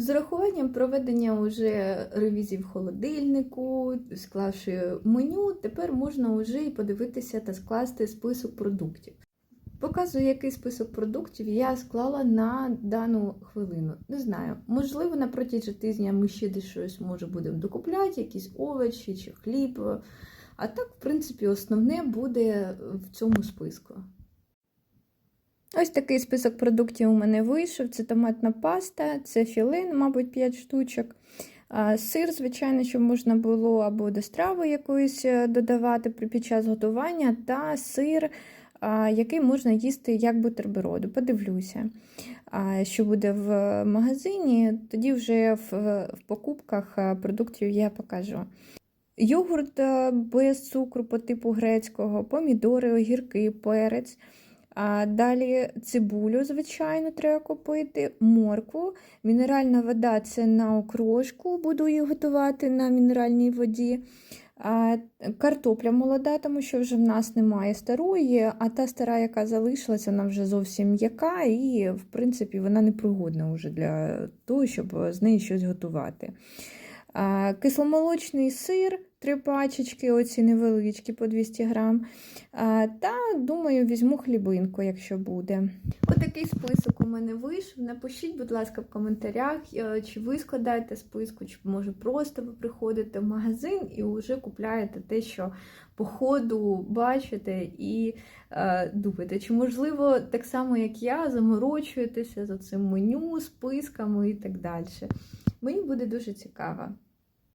З урахуванням проведення уже ревізій в холодильнику, склавши меню, тепер можна вже і подивитися та скласти список продуктів. Показую, який список продуктів я склала на дану хвилину. Не знаю, можливо, на протязі тижня ми ще десь щось може будемо докупляти, якісь овочі чи хліб. А так, в принципі, основне буде в цьому списку. Ось такий список продуктів у мене вийшов: це томатна паста, це філе, мабуть, 5 штучок. Сир, звичайно, що можна було або до страви якоїсь е, додавати під час готування, та сир, який можна їсти як бутерброду. Подивлюся, що буде в магазині, тоді вже в, в покупках е, продуктів я покажу. Йогурт е, без цукру по типу грецького, помідори, огірки, перець. А далі цибулю, звичайно, треба купити, моркву. Мінеральна вода це на окрошку, буду її готувати на мінеральній воді. А, картопля молода, тому що вже в нас немає старої, а та стара, яка залишилася, вона вже зовсім м'яка, і, в принципі, вона непригодна вже для того, щоб з неї щось готувати. Кисломолочний сир, три пачечки, оці невеличкі по 200 грам. Та, думаю, візьму хлібинку, якщо буде. Отакий список у мене вийшов. Напишіть, будь ласка, в коментарях, е, чи ви складаєте списку, чи може просто ви приходите в магазин і вже купляєте те, що по ходу бачите і е, думаєте, чи можливо так само, як я, заморочуєтеся за цим меню, списками і так далі. Мені буде дуже цікаво.